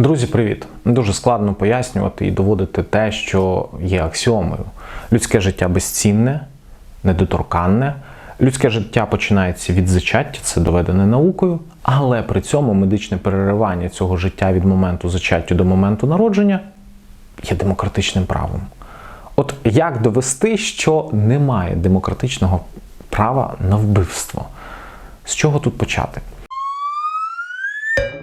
Друзі, привіт! Дуже складно пояснювати і доводити те, що є аксіомою. Людське життя безцінне, недоторканне. Людське життя починається від зачаття, це доведене наукою, але при цьому медичне переривання цього життя від моменту зачаття до моменту народження є демократичним правом. От як довести, що немає демократичного права на вбивство? З чого тут почати?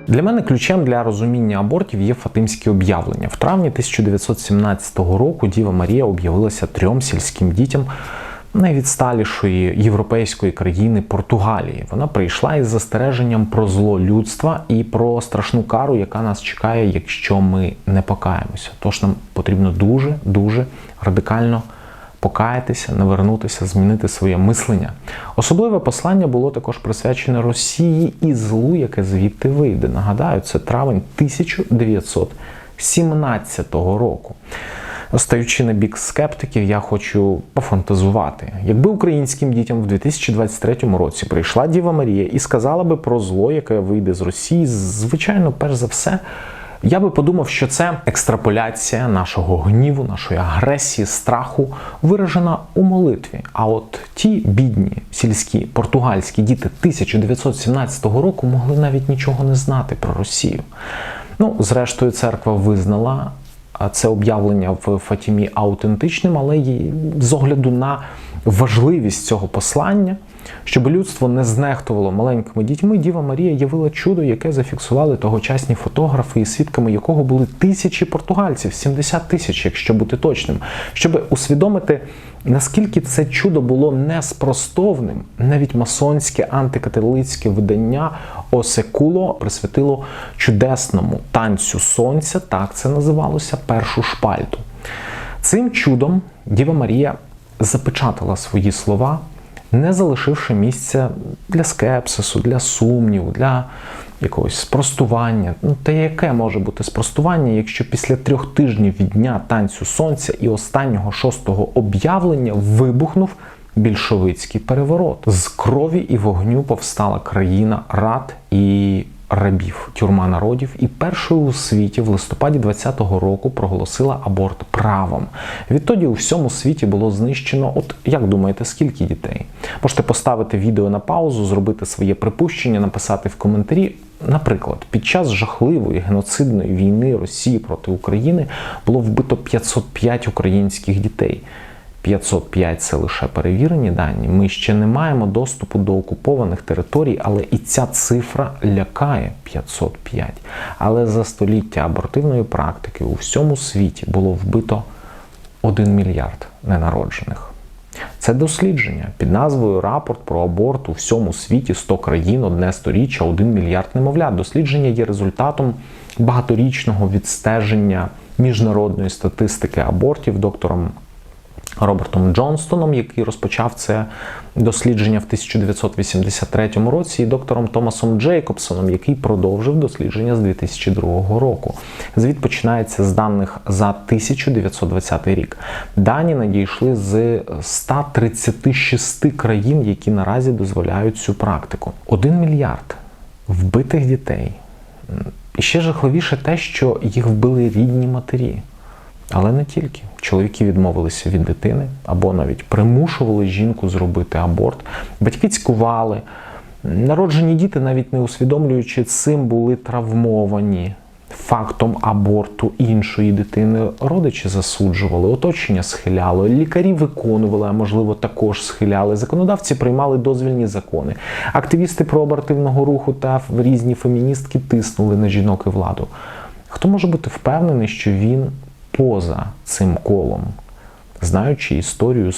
Для мене ключем для розуміння абортів є фатимські об'явлення. В травні 1917 року Діва Марія об'явилася трьом сільським дітям найвідсталішої європейської країни Португалії. Вона прийшла із застереженням про зло людства і про страшну кару, яка нас чекає, якщо ми не покаємося. Тож нам потрібно дуже дуже радикально покаятися, навернутися, змінити своє мислення. Особливе послання було також присвячене Росії і злу, яке звідти вийде. Нагадаю, це травень 1917 року. Стаючи на бік скептиків, я хочу пофантазувати. Якби українським дітям в 2023 році прийшла Діва Марія і сказала би про зло, яке вийде з Росії, звичайно, перш за все. Я би подумав, що це екстраполяція нашого гніву, нашої агресії, страху, виражена у молитві. А от ті бідні сільські португальські діти 1917 року могли навіть нічого не знати про Росію. Ну, зрештою, церква визнала це об'явлення в Фатімі аутентичним, але з огляду на важливість цього послання. Щоб людство не знехтувало маленькими дітьми, Діва Марія явила чудо, яке зафіксували тогочасні фотографи, і свідками якого були тисячі португальців, 70 тисяч, якщо бути точним, щоб усвідомити, наскільки це чудо було неспростовним, навіть масонське антикатолицьке видання Осекуло присвятило чудесному танцю сонця, так це називалося першу шпальту. Цим чудом Діва Марія запечатала свої слова не залишивши місця для скепсису, для сумніву, для якогось спростування. Ну, та яке може бути спростування, якщо після трьох тижнів від дня танцю сонця і останнього шостого об'явлення вибухнув більшовицький переворот? З крові і вогню повстала країна рад і рабів, тюрма народів, і першою у світі в листопаді 20-го року проголосила аборт правом. Відтоді у всьому світі було знищено, от як думаєте, скільки дітей? Можете поставити відео на паузу, зробити своє припущення, написати в коментарі. Наприклад, під час жахливої геноцидної війни Росії проти України було вбито 505 українських дітей. 505 це лише перевірені дані. Ми ще не маємо доступу до окупованих територій, але і ця цифра лякає 505. Але за століття абортивної практики у всьому світі було вбито 1 мільярд ненароджених. Це дослідження під назвою Рапорт про аборт у всьому світі 100 країн, одне сторіччя, 1 мільярд немовлят. Дослідження є результатом багаторічного відстеження міжнародної статистики абортів доктором Робертом Джонстоном, який розпочав це дослідження в 1983 році, і доктором Томасом Джейкобсоном, який продовжив дослідження з 2002 року. Звіт починається з даних за 1920 рік. Дані надійшли з 136 країн, які наразі дозволяють цю практику. Один мільярд вбитих дітей. І ще жахливіше те, що їх вбили рідні матері. Але не тільки. Чоловіки відмовилися від дитини або навіть примушували жінку зробити аборт. Батьки цькували. Народжені діти, навіть не усвідомлюючи цим, були травмовані фактом аборту іншої дитини. Родичі засуджували, оточення схиляло, лікарі виконували, а можливо також схиляли. Законодавці приймали дозвільні закони. Активісти проабортивного руху та різні феміністки тиснули на жінок і владу. Хто може бути впевнений, що він поза цим колом. Знаючи історію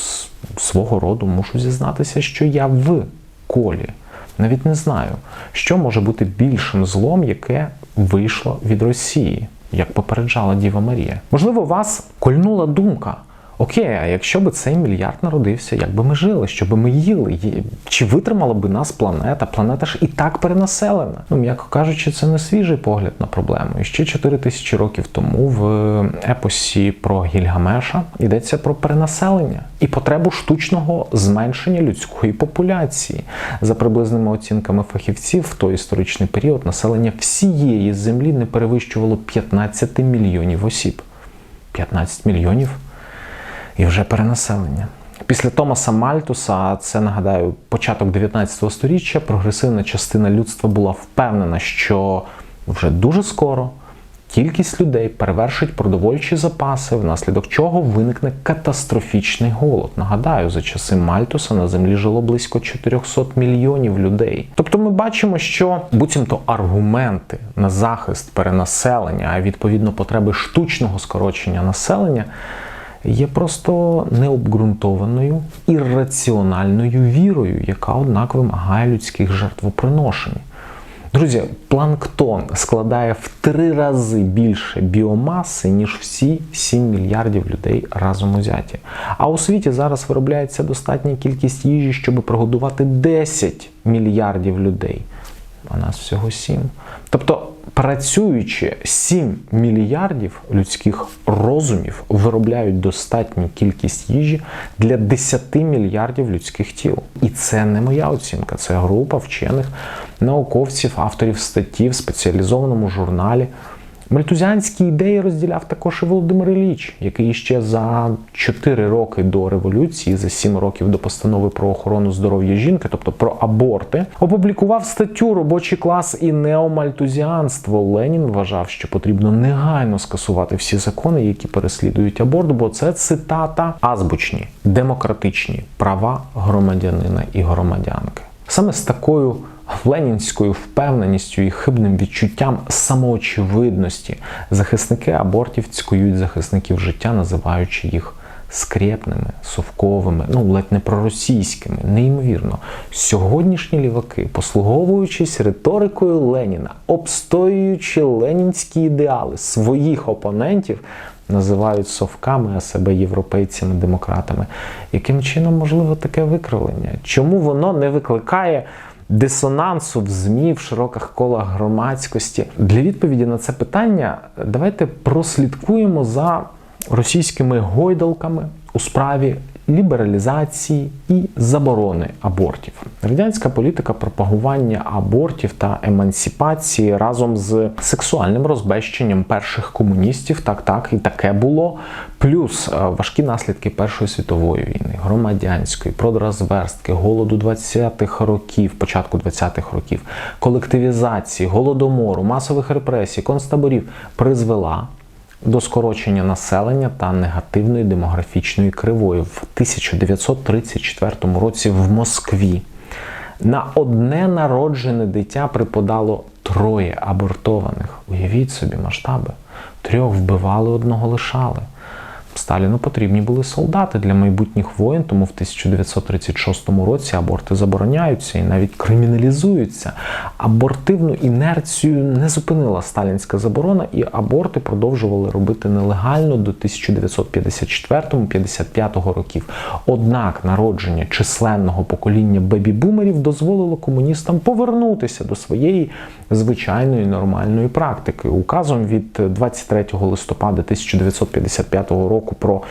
свого роду, мушу зізнатися, що я в колі. Навіть не знаю, що може бути більшим злом, яке вийшло від Росії, як попереджала Діва Марія. Можливо, вас кольнула думка. Окей, а якщо би цей мільярд народився, як би ми жили, що би ми їли? Чи витримала би нас планета? Планета ж і так перенаселена. Ну, м'яко кажучи, це не свіжий погляд на проблему. І ще 4 тисячі років тому в епосі про Гільгамеша йдеться про перенаселення і потребу штучного зменшення людської популяції. За приблизними оцінками фахівців, в той історичний період населення всієї землі не перевищувало 15 мільйонів осіб. 15 мільйонів і вже перенаселення. Після Томаса Мальтуса, це нагадаю, початок 19 століття, прогресивна частина людства була впевнена, що вже дуже скоро кількість людей перевершить продовольчі запаси, внаслідок чого виникне катастрофічний голод. Нагадаю, за часи Мальтуса на землі жило близько 400 мільйонів людей. Тобто ми бачимо, що буцімто аргументи на захист перенаселення, а відповідно потреби штучного скорочення населення є просто необґрунтованою ірраціональною вірою, яка, однак, вимагає людських жертвоприношень. Друзі, планктон складає в три рази більше біомаси, ніж всі 7 мільярдів людей разом узяті. А у світі зараз виробляється достатня кількість їжі, щоб прогодувати 10 мільярдів людей. А нас всього 7. Тобто, працюючи 7 мільярдів людських розумів виробляють достатню кількість їжі для 10 мільярдів людських тіл. І це не моя оцінка, це група вчених науковців, авторів статті в спеціалізованому журналі. Мальтузіанські ідеї розділяв також і Володимир Ілліч, який ще за 4 роки до революції, за 7 років до постанови про охорону здоров'я жінки, тобто про аборти, опублікував статтю Робочий клас і неомальтузіанство. Ленін вважав, що потрібно негайно скасувати всі закони, які переслідують аборт, бо це цитата азбучні, демократичні права громадянина і громадянки. Саме з такою ленінською впевненістю і хибним відчуттям самоочевидності захисники абортів цькують захисників життя, називаючи їх скрєпними, совковими, ну ледь не проросійськими. Неймовірно, сьогоднішні ліваки, послуговуючись риторикою Леніна, обстоюючи ленінські ідеали своїх опонентів. Називають совками, а себе європейцями-демократами. Яким чином можливо таке викривлення? Чому воно не викликає дисонансу в ЗМІ в широких колах громадськості? Для відповіді на це питання давайте прослідкуємо за російськими гойдалками у справі лібералізації і заборони абортів. Радянська політика пропагування абортів та емансипації разом з сексуальним розбещенням перших комуністів, так так і таке було. Плюс е, важкі наслідки Першої світової війни, громадянської, продразверстки, голоду 20-х років, початку 20-х років, колективізації, голодомору, масових репресій, концтаборів призвела до скорочення населення та негативної демографічної кривої в 1934 році в Москві. На одне народжене дитя припадало троє абортованих. Уявіть собі масштаби. Трьох вбивали, одного лишали. Сталіну потрібні були солдати для майбутніх воїн, тому в 1936 році аборти забороняються і навіть криміналізуються. Абортивну інерцію не зупинила сталінська заборона, і аборти продовжували робити нелегально до 1954-55 років. Однак народження численного покоління бебі-бумерів дозволило комуністам повернутися до своєї звичайної нормальної практики. Указом від 23 листопада 1955 року про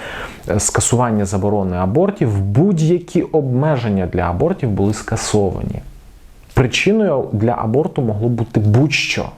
е, скасування заборони абортів будь-які обмеження для абортів були скасовані. Причиною для аборту могло бути будь-що.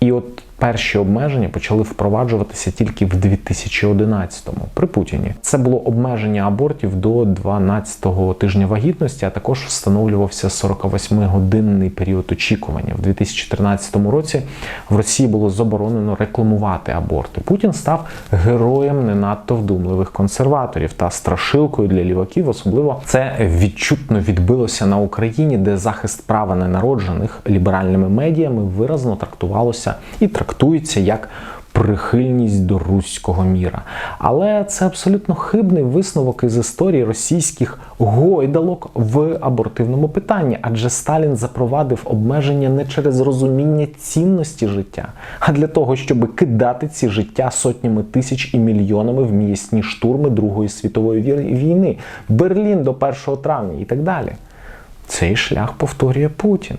І от перші обмеження почали впроваджуватися тільки в 2011-му при Путіні. Це було обмеження абортів до 12-го тижня вагітності, а також встановлювався 48-годинний період очікування. В 2013 році в Росії було заборонено рекламувати аборти. Путін став героєм не надто вдумливих консерваторів та страшилкою для ліваків. Особливо це відчутно відбилося на Україні, де захист права ненароджених ліберальними медіями виразно трактувалося і трактується як прихильність до руського міра. Але це абсолютно хибний висновок із історії російських гойдалок в абортивному питанні, адже Сталін запровадив обмеження не через розуміння цінності життя, а для того, щоб кидати ці життя сотнями тисяч і мільйонами в м'ясні штурми Другої світової війни, Берлін до 1 травня і так далі. Цей шлях повторює Путін.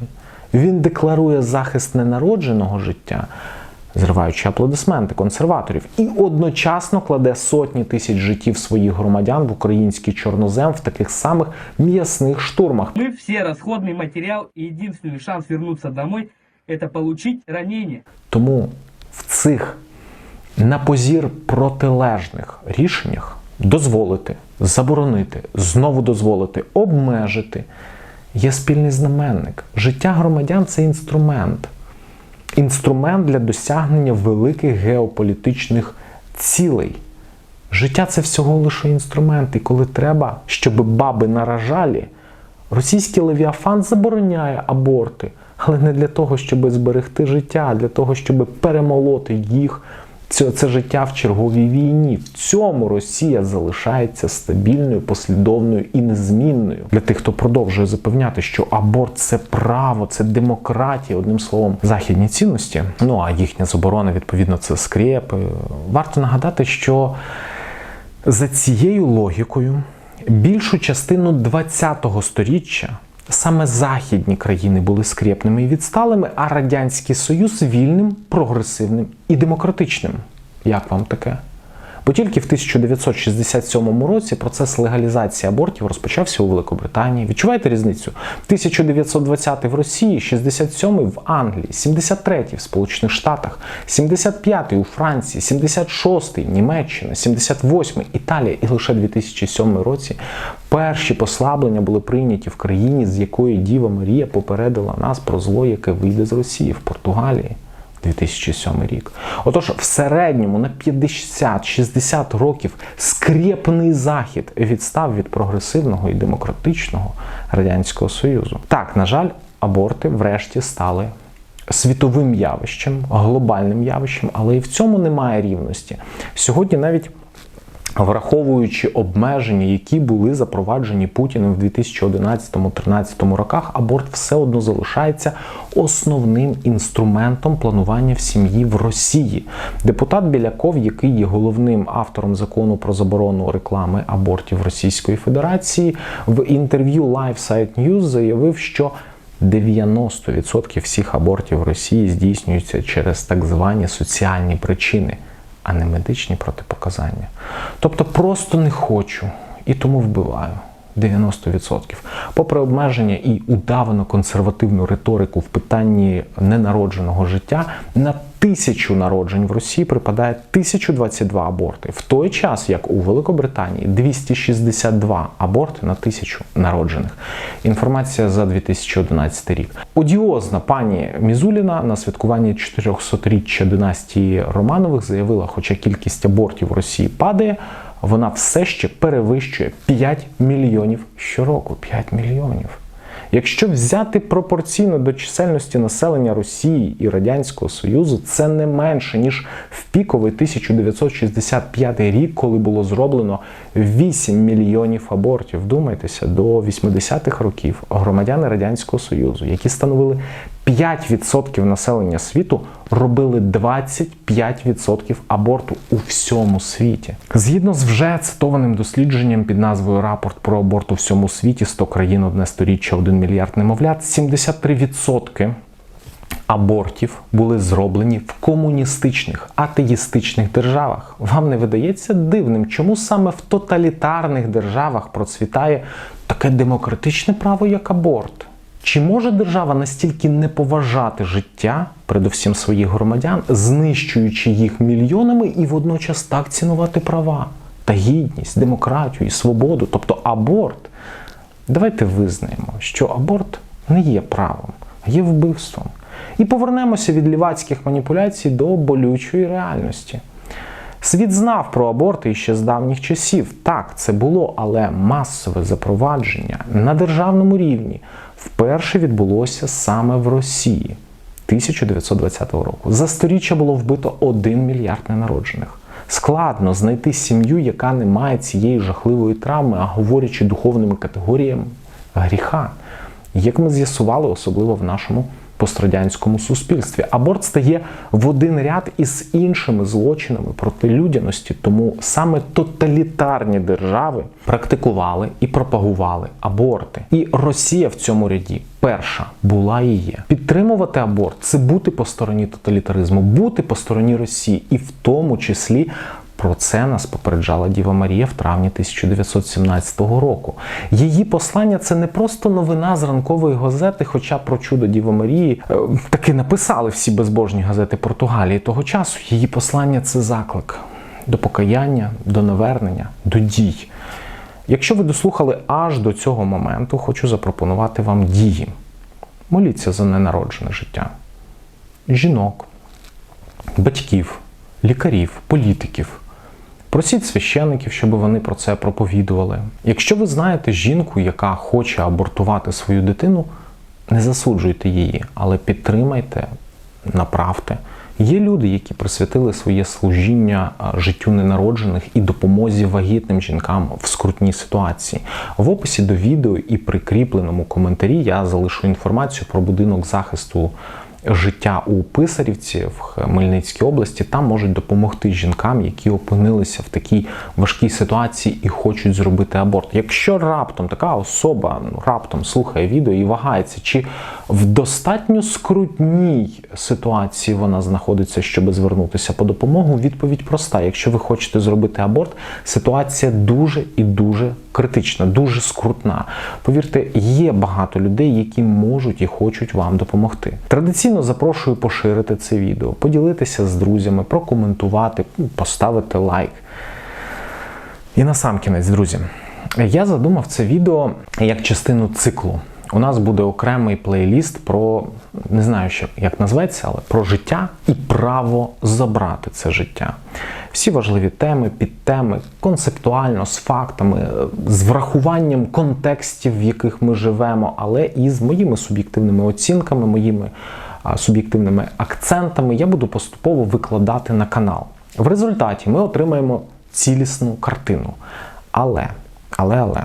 Він декларує захист ненародженого життя, зриваючи аплодисменти консерваторів, і одночасно кладе сотні тисяч життів своїх громадян в український чорнозем в таких самих м'ясних штурмах. Мы все расходный материал, и единственный шанс вернуться домой – это получить ранение. Тому в цих на позір протилежних рішеннях дозволити, заборонити, знову дозволити, обмежити є спільний знаменник. Життя громадян це інструмент. Інструмент для досягнення великих геополітичних цілей. Життя це всього лише інструмент, і коли треба, щоб баби наражалі, російський левіафан забороняє аборти, але не для того, щоб зберегти життя, а для того, щоб перемолоти їх. Це, це життя в черговій війні. В цьому Росія залишається стабільною, послідовною і незмінною для тих, хто продовжує запевняти, що аборт це право, це демократія, одним словом, західні цінності. Ну а їхня заборона, відповідно, це скрепи. Варто нагадати, що за цією логікою більшу частину ХХ століття саме західні країни були скрепними і відсталими, а Радянський Союз вільним, прогресивним і демократичним. Як вам таке? Бо тільки в 1967 році процес легалізації абортів розпочався у Великобританії. Відчуваєте різницю? 1920 в Росії, 67 в Англії, 73 в Сполучених Штатах, 75 у Франції, 76 Німеччина, 78 Італія і лише 2007 році перші послаблення були прийняті в країні, з якої Діва Марія попередила нас про зло, яке вийде з Росії в Португалії. 2007 рік. Отож, в середньому на 50-60 років скрєпний захід відстав від прогресивного і демократичного радянського союзу. Так, на жаль, аборти врешті стали світовим явищем, глобальним явищем, але і в цьому немає рівності. Сьогодні навіть. Враховуючи обмеження, які були запроваджені Путіним в 2011-2013 роках, аборт все одно залишається основним інструментом планування в сім'ї в Росії. Депутат Біляков, який є головним автором закону про заборону реклами абортів Російської Федерації, в інтерв'ю LifeSite News заявив, що 90% всіх абортів в Росії здійснюються через так звані соціальні причини а не медичні протипоказання. Тобто просто не хочу і тому вбиваю. 90%. Попри обмеження і удавано консервативну риторику в питанні ненародженого життя, на тисячу народжень в Росії припадає 1022 аборти, в той час як у Великобританії 262 аборти на тисячу народжених. Інформація за 2011 рік. Одіозна пані Мізуліна на святкуванні 400-річчя династії Романових заявила, хоча кількість абортів в Росії падає вона все ще перевищує 5 мільйонів щороку. 5 мільйонів. Якщо взяти пропорційно до чисельності населення Росії і Радянського Союзу, це не менше ніж в піковий 1965 рік, коли було зроблено 8 мільйонів абортів. Вдумайтеся, до 80-х років громадяни Радянського Союзу, які становили 5% населення світу, робили 25% аборту у всьому світі. Згідно з вже цитованим дослідженням під назвою Рапорт про аборт у всьому світі 100 країн одне сторіччя, 1 мільярд немовлят, 73% абортів були зроблені в комуністичних атеїстичних державах. Вам не видається дивним, чому саме в тоталітарних державах процвітає таке демократичне право, як аборт? Чи може держава настільки не поважати життя, передусім своїх громадян, знищуючи їх мільйонами і водночас так цінувати права та гідність, демократію і свободу, тобто аборт? Давайте визнаємо, що аборт не є правом, а є вбивством. І повернемося від лівацьких маніпуляцій до болючої реальності. Світ знав про аборти ще з давніх часів. Так, це було, але масове запровадження на державному рівні вперше відбулося саме в Росії. 1920 року. За сторіччя було вбито 1 мільярд ненароджених. Складно знайти сім'ю, яка не має цієї жахливої травми, а говорячи духовними категоріями гріха. Як ми з'ясували, особливо в нашому пострадянському суспільстві, аборт стає в один ряд із іншими злочинами проти людяності, тому саме тоталітарні держави практикували і пропагували аборти. І Росія в цьому ряді перша була і є. Підтримувати аборт це бути по стороні тоталітаризму, бути по стороні Росії, і в тому числі. Про це нас попереджала Діва Марія в травні 1917 року. Її послання це не просто новина з ранкової газети, хоча про чудо Діви Марії е, таки написали всі безбожні газети Португалії того часу. Її послання це заклик до покаяння, до навернення, до дій. Якщо ви дослухали аж до цього моменту, хочу запропонувати вам дії. Моліться за ненароджене життя, жінок, батьків, лікарів, політиків. Просіть священиків, щоб вони про це проповідували. Якщо ви знаєте жінку, яка хоче абортувати свою дитину, не засуджуйте її, але підтримайте, направте. Є люди, які присвятили своє служіння життю ненароджених і допомозі вагітним жінкам в скрутній ситуації. В описі до відео і прикріпленому коментарі я залишу інформацію про будинок захисту життя у Писарівці в Хмельницькій області. Там можуть допомогти жінкам, які опинилися в такій важкій ситуації і хочуть зробити аборт. Якщо раптом така особа ну, раптом слухає відео і вагається, чи в достатньо скрутній ситуації вона знаходиться, щоб звернутися по допомогу, відповідь проста. Якщо ви хочете зробити аборт, ситуація дуже і дуже критична, дуже скрутна. Повірте, є багато людей, які можуть і хочуть вам допомогти. Традиційно запрошую поширити це відео, поділитися з друзями, прокоментувати, поставити лайк. І на сам кінець, друзі, я задумав це відео як частину циклу. У нас буде окремий плейліст про не знаю, ще як назветься, але про життя і право забрати це життя. Всі важливі теми, підтеми, концептуально, з фактами, з врахуванням контекстів, в яких ми живемо, але і з моїми суб'єктивними оцінками, моїми суб'єктивними акцентами я буду поступово викладати на канал. В результаті ми отримаємо цілісну картину. Але, але, але,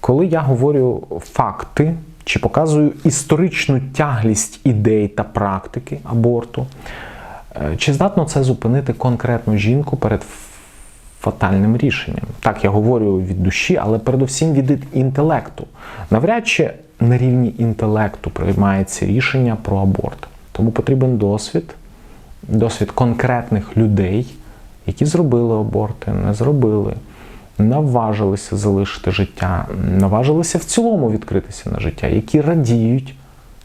коли я говорю факти чи показую історичну тяглість ідей та практики аборту, е, чи здатно це зупинити конкретну жінку перед фатальним рішенням? Так, я говорю від душі, але передусім від інтелекту. Навряд чи на рівні інтелекту приймається рішення про аборт. Тому потрібен досвід, досвід конкретних людей, які зробили аборти, не зробили наважилися залишити життя, наважилися в цілому відкритися на життя, які радіють,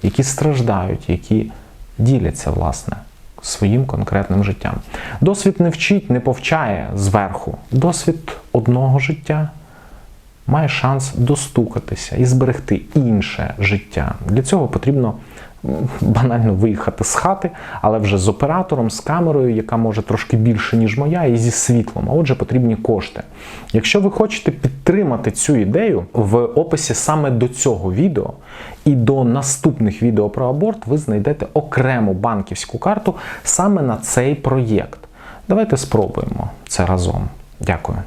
які страждають, які діляться власне своїм конкретним життям. Досвід не вчить, не повчає зверху. Досвід одного життя має шанс достукатися і зберегти інше життя. Для цього потрібно банально виїхати з хати, але вже з оператором, з камерою, яка може трошки більше, ніж моя, і зі світлом. А отже, потрібні кошти. Якщо ви хочете підтримати цю ідею, в описі саме до цього відео і до наступних відео про аборт, ви знайдете окрему банківську карту саме на цей проєкт. Давайте спробуємо це разом. Дякую.